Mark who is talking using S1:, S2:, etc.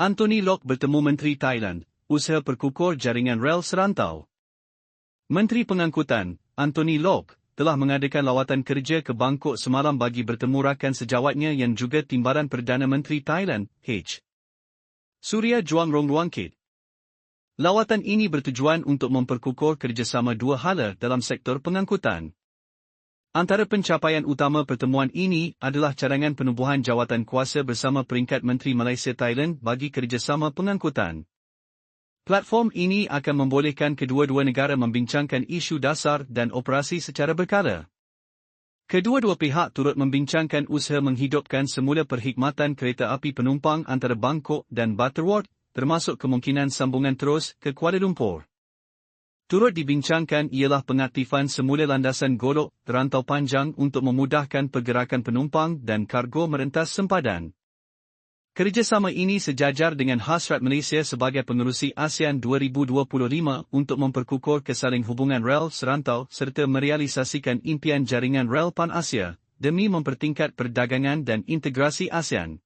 S1: Anthony Locke bertemu Menteri Thailand, usaha perkukur jaringan rel serantau. Menteri Pengangkutan, Anthony Locke, telah mengadakan lawatan kerja ke Bangkok semalam bagi bertemu rakan sejawatnya yang juga timbaran Perdana Menteri Thailand, H. Surya Juang Rong Luangkit. Lawatan ini bertujuan untuk memperkukur kerjasama dua hala dalam sektor pengangkutan. Antara pencapaian utama pertemuan ini adalah cadangan penubuhan jawatan kuasa bersama peringkat Menteri Malaysia Thailand bagi kerjasama pengangkutan. Platform ini akan membolehkan kedua-dua negara membincangkan isu dasar dan operasi secara berkala. Kedua-dua pihak turut membincangkan usaha menghidupkan semula perkhidmatan kereta api penumpang antara Bangkok dan Butterworth, termasuk kemungkinan sambungan terus ke Kuala Lumpur. Turut dibincangkan ialah pengaktifan semula landasan golok rantau panjang untuk memudahkan pergerakan penumpang dan kargo merentas sempadan. Kerjasama ini sejajar dengan hasrat Malaysia sebagai pengerusi ASEAN 2025 untuk memperkukur kesaling hubungan rel serantau serta merealisasikan impian jaringan rel Pan-Asia demi mempertingkat perdagangan dan integrasi ASEAN.